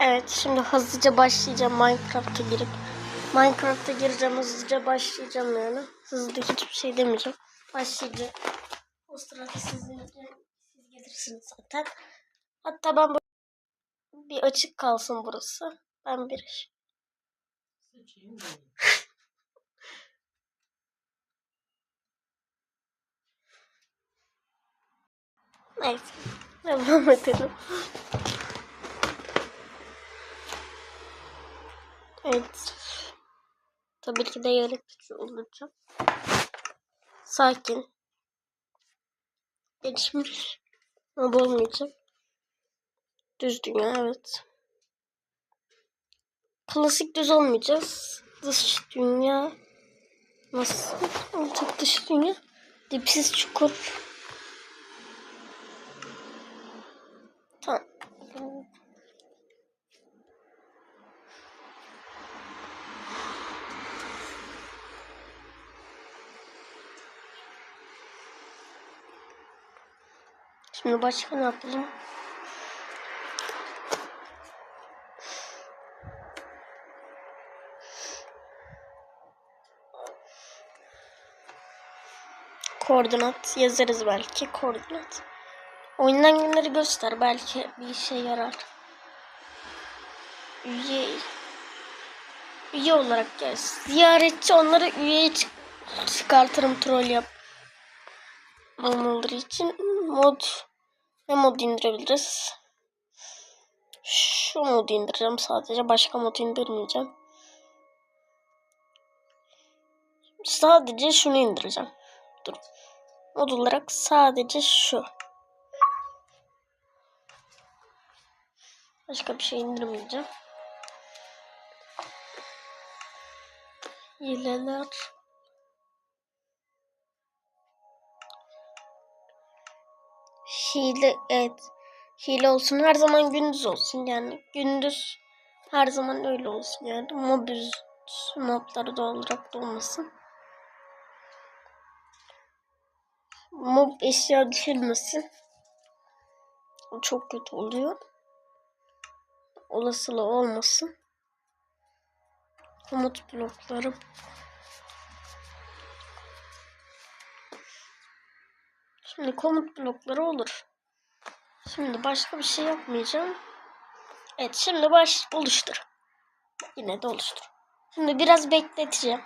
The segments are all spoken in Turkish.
Evet şimdi hızlıca başlayacağım Minecraft'a girip. Minecraft'a gireceğim hızlıca başlayacağım yani. Hızlı hiçbir şey demeyeceğim. Başlayacağım. O sırada siz, siz gelirsiniz zaten. Hatta ben bu bir açık kalsın burası. Ben bir Neyse. Devam edelim. Evet. Tabii ki de yaratıcı olacağım. Sakin. Gelişmiş. Ama olmayacak. Düz dünya evet. Klasik düz olmayacağız. Dış dünya. Nasıl olacak dış dünya? Dipsiz çukur. Şimdi başka ne yapalım? Koordinat yazarız belki. Koordinat. Oyundan günleri göster. Belki bir işe yarar. Üye üye olarak gel. Ziyaretçi onları üyeye çık çıkartırım troll yap. Olmaları için mod ne mod indirebiliriz? Şu modu indireceğim sadece. Başka mod indirmeyeceğim. Sadece şunu indireceğim. Dur. Mod olarak sadece şu. Başka bir şey indirmeyeceğim. Hileler. Hile evet. Hile olsun. Her zaman gündüz olsun yani. Gündüz her zaman öyle olsun yani. Mob mobları da olarak da olmasın. Mob eşya düşürmesin. O çok kötü oluyor. Olasılığı olmasın. Komut blokları Şimdi komut blokları olur. Şimdi başka bir şey yapmayacağım. Evet şimdi baş oluştur. Yine de oluştur. Şimdi biraz bekleteceğim.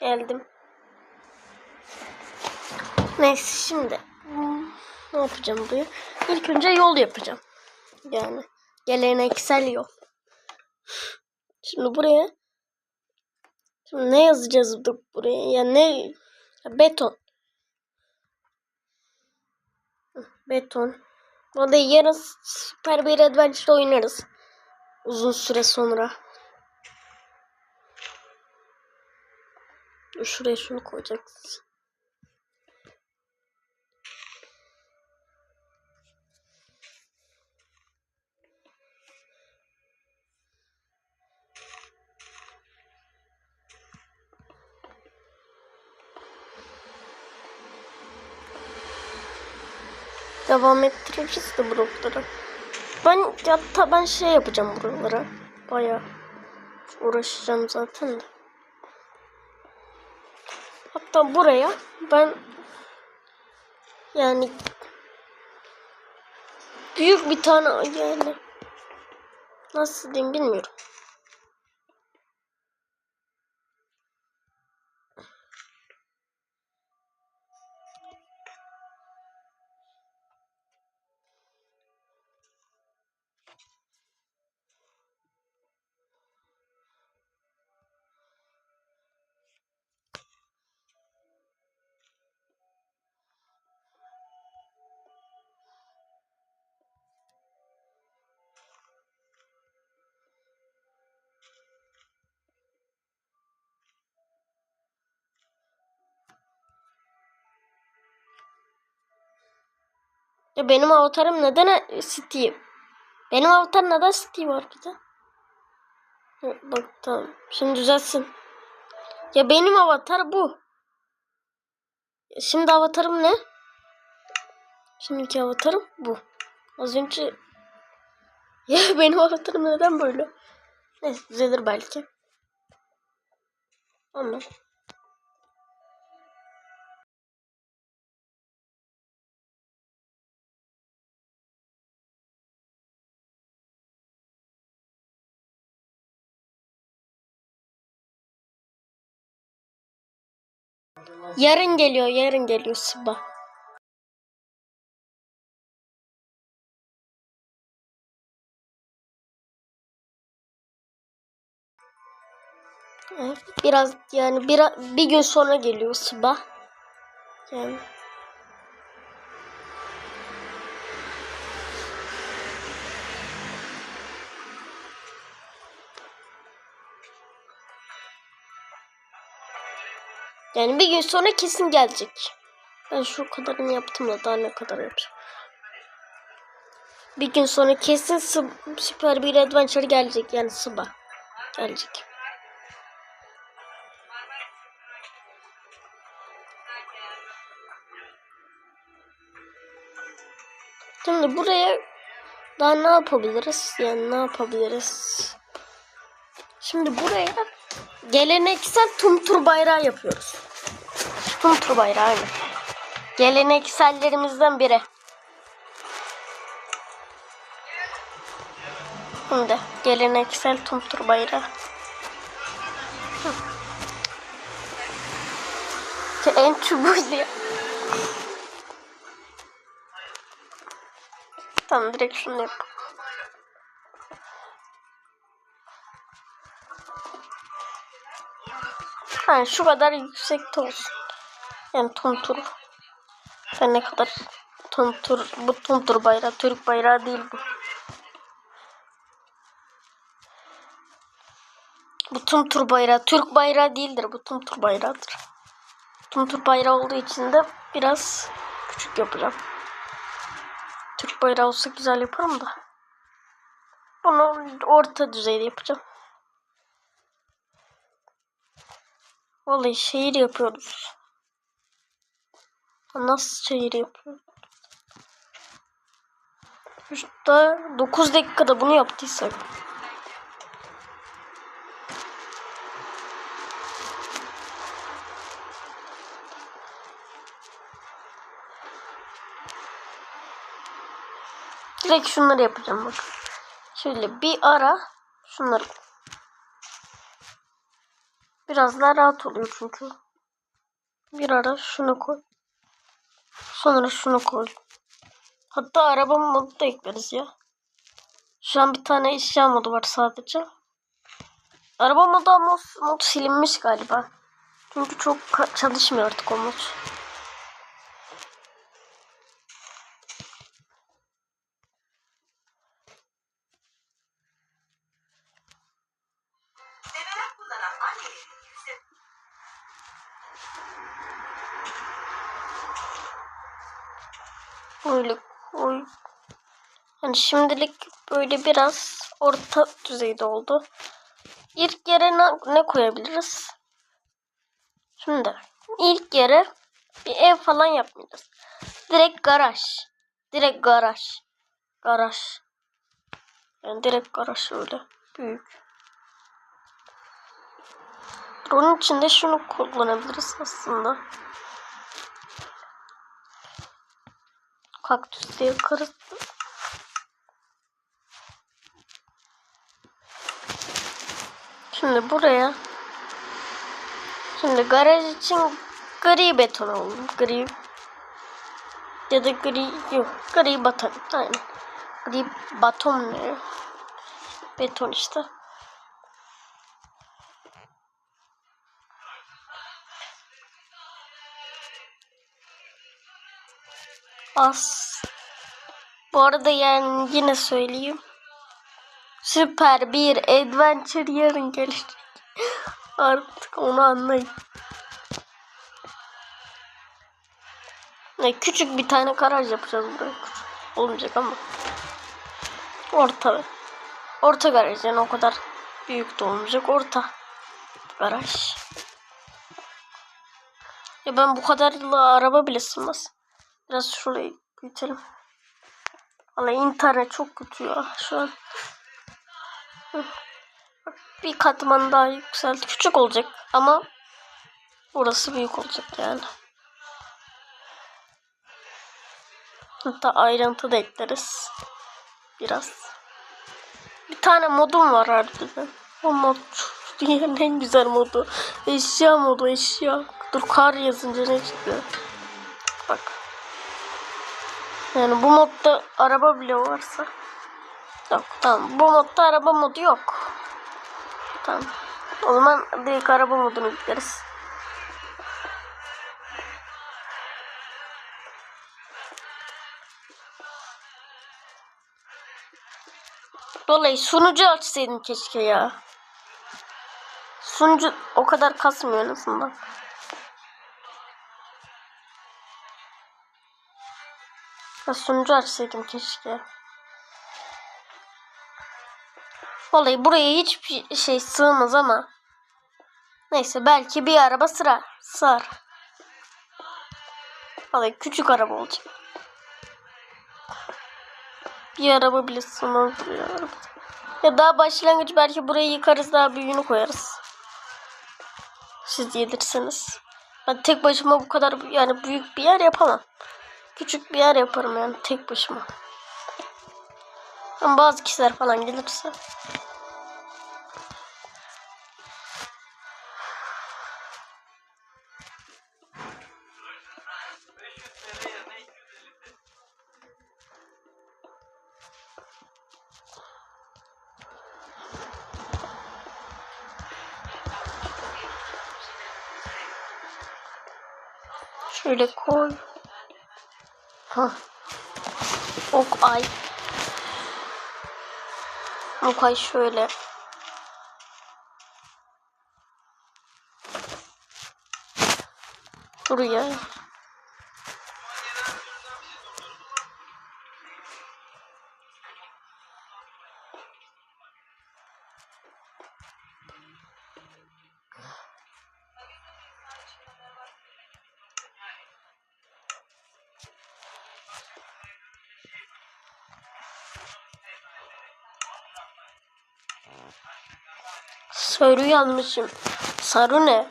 Geldim. Neyse şimdi ne yapacağım buraya? İlk önce yol yapacağım. Yani geleneksel yol. Şimdi buraya şimdi ne yazacağız bu- buraya? Ya ne? Ya beton. Beton. Vallahi yarın süper bir adventure oynarız. Uzun süre sonra. Dur, Şuraya şunu koyacaksın. Devam ettireceğiz de blokları. Ben hatta ben şey yapacağım buralara. Bayağı uğraşacağım zaten de. Hatta buraya ben yani büyük bir tane yani nasıl diyeyim bilmiyorum. Ya benim avatarım neden Steve? Benim avatar neden Steve? Hı, Bak tamam. Şimdi düzelsin. Ya benim avatar bu. Şimdi avatarım ne? Şimdiki avatarım bu. Az önce... Ya benim avatarım neden böyle? Neyse düzelir belki. Ama... Yarın geliyor, yarın geliyor sabah. Biraz yani bir, bir gün sonra geliyor sabah. Yani Yani bir gün sonra kesin gelecek. Ben şu kadarını yaptım da daha ne kadar yapacağım. Bir gün sonra kesin süper bir adventure gelecek yani sabah gelecek. Şimdi buraya daha ne yapabiliriz? Yani ne yapabiliriz? Şimdi buraya geleneksel tumtur bayrağı yapıyoruz. Tumtur bayrağı aynı. Geleneksellerimizden biri. Şimdi geleneksel tumtur bayrağı. Hı. En çubuğuyla. Tamam direkt şunu yap. Yani şu kadar yüksekte olsun. Yani tuntur. Ben ne kadar tuntur. Bu tuntur bayrağı. Türk bayrağı değil bu. Bu tuntur bayrağı. Türk bayrağı değildir. Bu tuntur bayrağıdır. Tuntur bayrağı olduğu için de biraz küçük yapacağım. Türk bayrağı olsa güzel yaparım da. Bunu orta düzeyde yapacağım. Vallahi şehir yapıyoruz. Nasıl şehir yapıyoruz? İşte 9 dakikada bunu yaptıysak. Direkt şunları yapacağım bak. Şöyle bir ara şunları Biraz daha rahat oluyor çünkü. Bir ara şunu koy. Sonra şunu koy. Hatta araba modu da ekleriz ya. Şu an bir tane eşya modu var sadece. Araba modu o mod silinmiş galiba. Çünkü çok çalışmıyor artık o mod. Böyle koy. Yani şimdilik böyle biraz orta düzeyde oldu. İlk yere ne, ne koyabiliriz? Şimdi ilk yere bir ev falan yapmayacağız. Direkt garaj. Direkt garaj. Garaj. Yani direkt garaj öyle. Büyük. Onun için de şunu kullanabiliriz aslında. Kaktüs diye yakarız. Şimdi buraya Şimdi garaj için gri beton alalım. Gri ya da gri yok. Gri beton. Aynen. Gri beton ne? Beton işte. Az. Bu arada yani yine söyleyeyim. Süper bir adventure yarın gelecek. Artık onu anlayın. Ne küçük bir tane garaj yapacağız buraya. Olmayacak ama. Orta. Orta garaj yani o kadar büyük de olmayacak. Orta garaj. Ya ben bu kadarla araba bile sığmaz. Biraz şurayı büyütelim. Valla internet çok kötü ya şu an. Bir katman daha yükseldi. Küçük olacak ama burası büyük olacak yani. Hatta ayrıntı da ekleriz. Biraz. Bir tane modum var harbiden. O mod dünyanın en güzel modu. Eşya modu eşya. Dur kar yazınca ne çıkıyor? Yani bu modda araba bile varsa. Yok tamam. Bu modda araba modu yok. Tamam. O zaman direkt araba modunu yükleriz. Dolayı sunucu açsaydım keşke ya. Sunucu o kadar kasmıyor en azından. Ya sunucu açsaydım keşke. Vallahi buraya hiçbir şey sığmaz ama. Neyse belki bir araba sıra sığar. Vallahi küçük araba olacak. Bir araba bile sığmaz buraya. Ya daha başlangıç belki burayı yıkarız daha büyüğünü koyarız. Siz yedirseniz. Ben tek başıma bu kadar yani büyük bir yer yapamam. Küçük bir yer yaparım yani tek başıma. Ama bazı kişiler falan gelirse. Ay. Ok ay şöyle. Buraya. Sarı yanmışım. Sarı ne?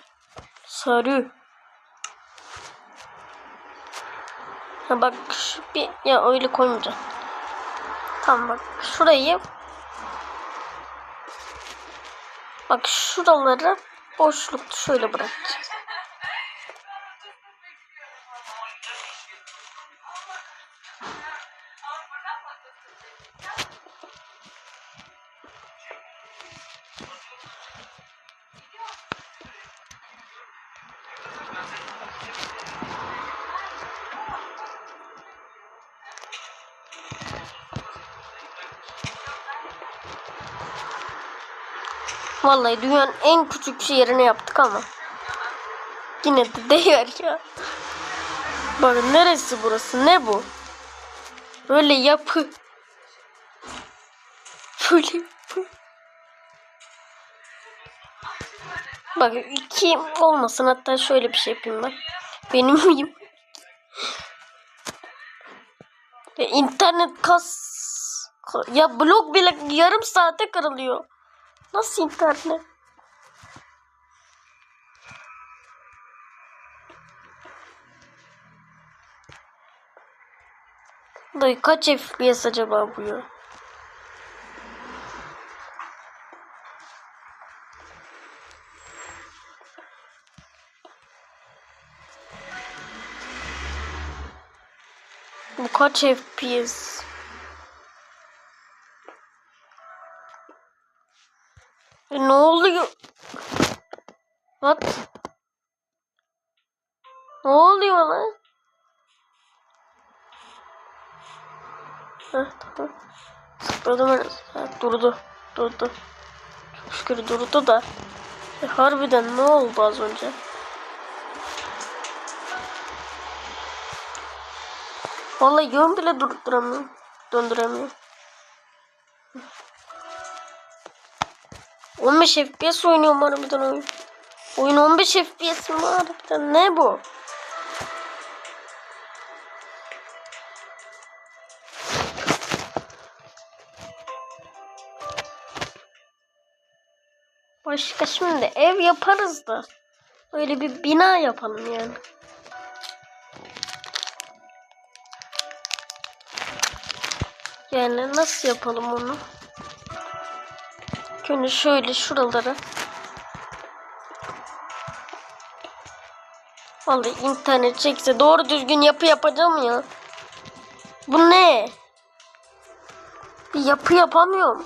Sarı. Ha bak şu bir ya öyle koymayacağım. Tamam bak şurayı bak şuraları boşluktu şöyle bırakacağım. Vallahi dünyanın en küçük şehrini yaptık ama. Yine de değer ya. Bakın neresi burası? Ne bu? Böyle yapı. Böyle yapı. Bak iki olmasın hatta şöyle bir şey yapayım ben. Benim miyim? Ya internet kas ya blok bile yarım saate kırılıyor. Nasıl internet? Dayı kaç FPS acaba bu ya? Bu kaç FPS? Ne oluyor? What? Ne oluyor lan? Heh, tamam. Zıpladım en ha, durdu. Durdu. Çok şükür durdu da. E, harbiden ne oldu az önce? Vallahi yön bile durduramıyorum. Döndüremiyorum. 15 FPS oynuyorum harbiden oyun. Oyun 15 FPS mi harbiden? Ne bu? Başka şimdi ev yaparız da. Öyle bir bina yapalım yani. Yani nasıl yapalım onu? Şöyle şöyle şuraları. Vallahi internet çekse doğru düzgün yapı yapacağım ya. Bu ne? Bir yapı yapamıyorum.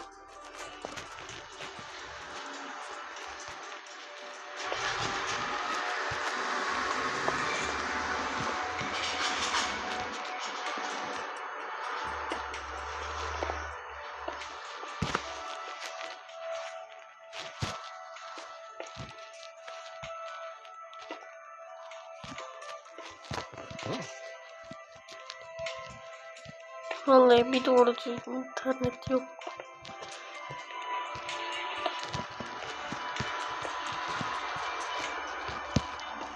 Vallahi bir doğru düzgün internet yok.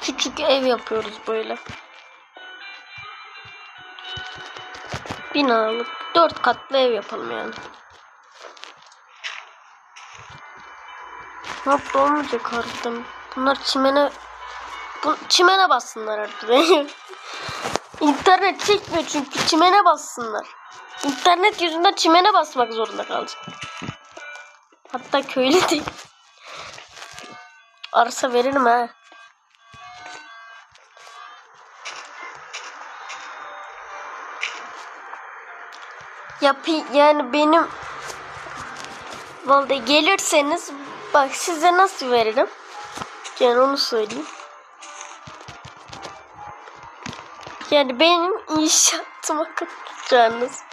Küçük ev yapıyoruz böyle. Binalık dört katlı ev yapalım yani. Yok da olmayacak harbiden. Bunlar çimene bu çimene bassınlar harbiden. İnternet çekmiyor çünkü çimene bassınlar. İnternet yüzünden çimene basmak zorunda kalacak. Hatta köylü değil. Arsa veririm ha. Yapı yani benim Vallahi gelirseniz bak size nasıl veririm. Yani onu söyleyeyim. Yani benim inşaatıma katılacağınız.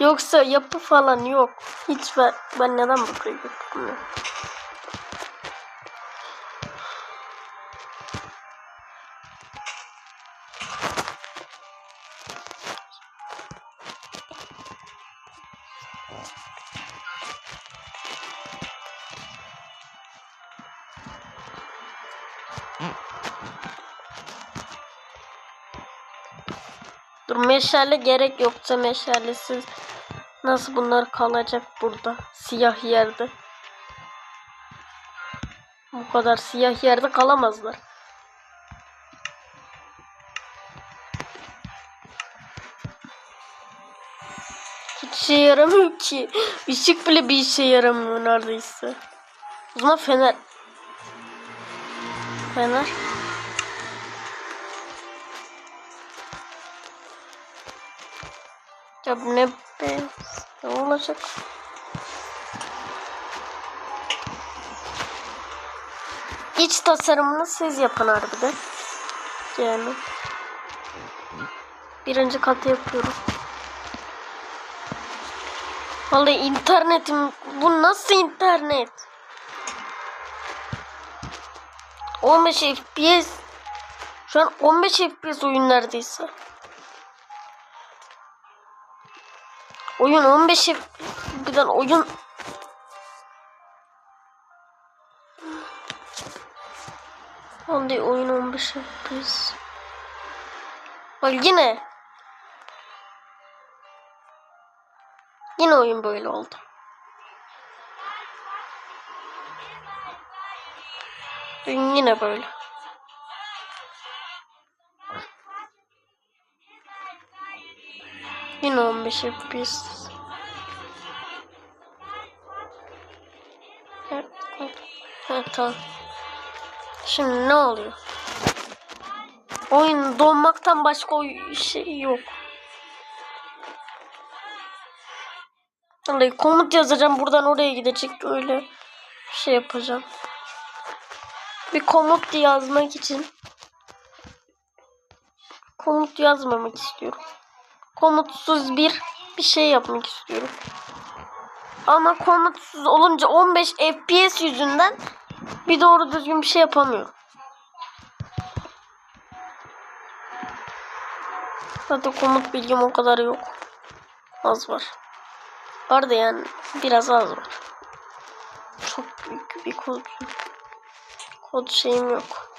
Yoksa yapı falan yok. Hiç ben, ben neden buraya? Dur meşale gerek yoksa meşalesiz nasıl bunlar kalacak burada siyah yerde. Bu kadar siyah yerde kalamazlar. Hiç şey yaramıyor ki. Işık bile bir işe yaramıyor neredeyse. O zaman fener. Fener. Ya ne be? Ne olacak? İç tasarımını siz yapın harbiden. Yani. Birinci katı yapıyorum. Vallahi internetim bu nasıl internet? 15 FPS Şu an 15 FPS oyun neredeyse. Oyun 15 FPS birden oyun Vallahi oyun 15 FPS. Bak yine. Yine oyun böyle oldu. Yine böyle. Yine 15 FPS. Tamam. Şimdi ne oluyor? Oyun donmaktan başka oy- şey yok. Vallahi komut yazacağım buradan oraya gidecek öyle şey yapacağım. Bir komut yazmak için komut yazmamak istiyorum. Komutsuz bir bir şey yapmak istiyorum. Ama komutsuz olunca 15 FPS yüzünden bir doğru düzgün bir şey yapamıyorum. Zaten komut bilgim o kadar yok. Az var. Var da yani biraz az var. Çok büyük bir kod. Kod şeyim yok.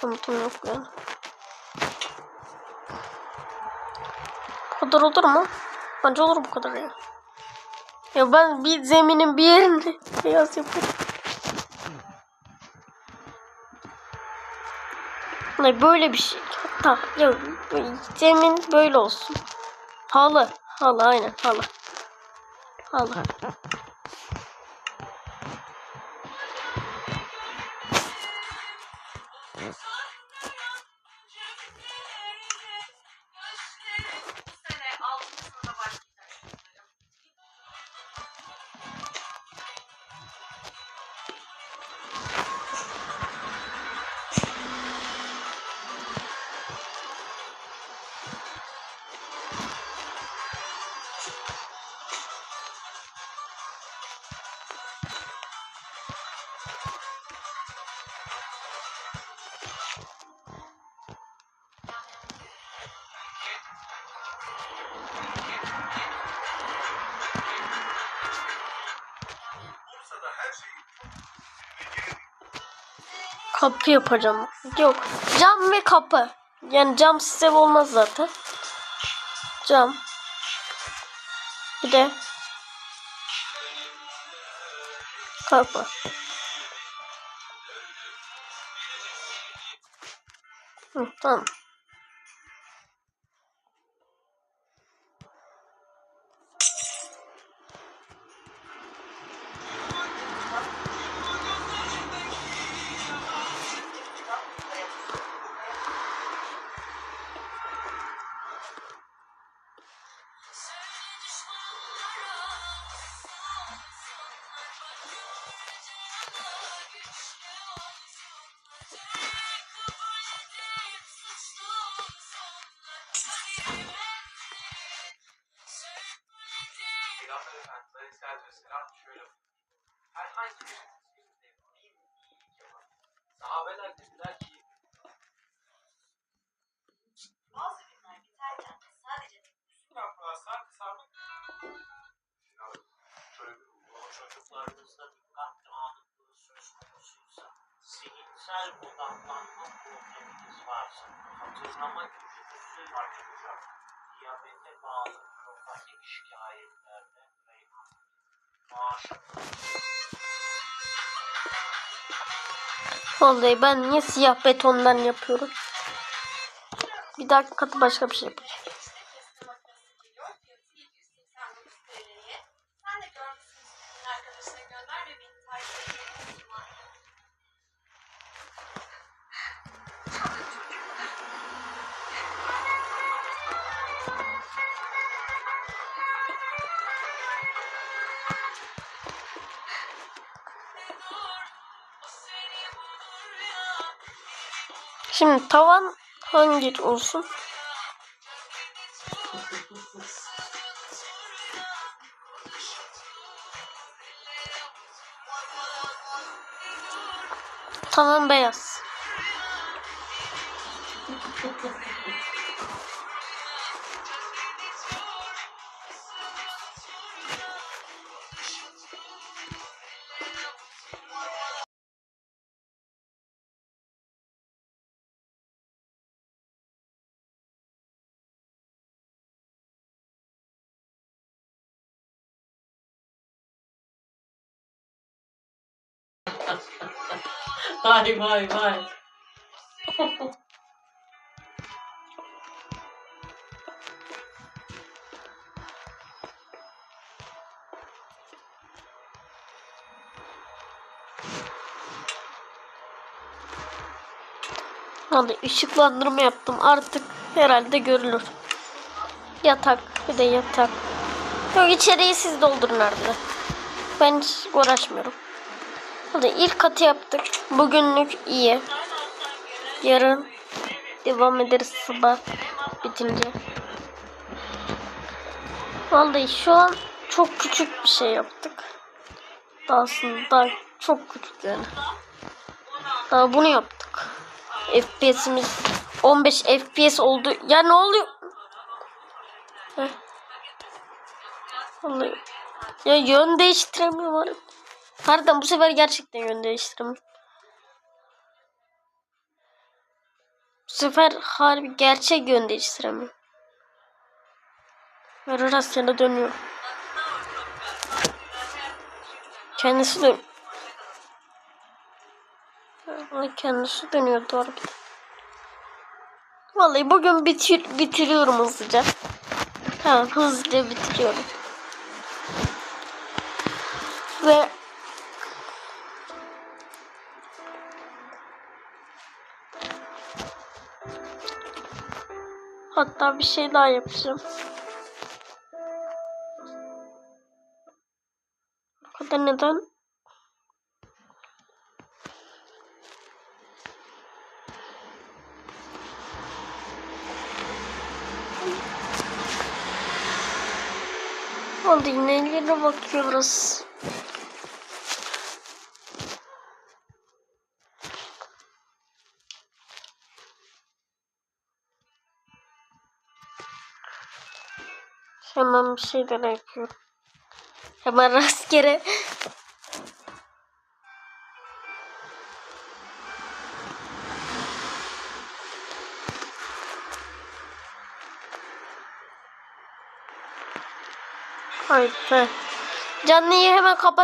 Komutum yok yani. Kadar olur mu? Bence olur bu kadar ya. Ya ben bir zeminin bir yerinde beyaz yaparım. Hayır, böyle bir şey. Hatta ya zemin böyle olsun. Halı. Halı aynen halı. Halı. Kapı yapacağım. Yok. Cam ve kapı. Yani cam sistem olmaz zaten. Cam. Bir de kapı. Hı, tamam. Zihinsel odaklanma probleminiz varsa, hatırlama artacak, diyabete bağlı nöropatik şikayetlerde reyhan, Vallahi ben niye siyah betondan yapıyorum? Bir dahaki katı başka bir şey yapacağım. Şimdi tavan hangi olsun? Tavan beyaz. Vay vay vay. Hadi ışıklandırma yaptım. Artık herhalde görülür. Yatak. Bir de yatak. Yok içeriği siz doldurun artık. Ben hiç uğraşmıyorum. Hadi ilk katı yaptık. Bugünlük iyi. Yarın devam ederiz sabah bitince. Vallahi şu an çok küçük bir şey yaptık. Daha aslında çok küçük yani. Daha bunu yaptık. FPS'imiz 15 FPS oldu. Ya ne oluyor? Heh. Vallahi. Ya yön değiştiremiyorum Pardon bu sefer gerçekten yön değiştiremiyorum. Bu sefer harbi gerçek yön değiştiremiyorum. Ve rastgele dönüyor. Kendisi dön. Kendisi dönüyor doğru. Vallahi bugün bitir bitiriyorum hızlıca. Tamam hızlıca bitiriyorum. Ve Hatta bir şey daha yapacağım. O kadar neden? Hadi iğnelere bakıyoruz. Hemen bir şeyler yapıyorum. Hemen rastgele. Haydi. Canlıyı hemen kapat.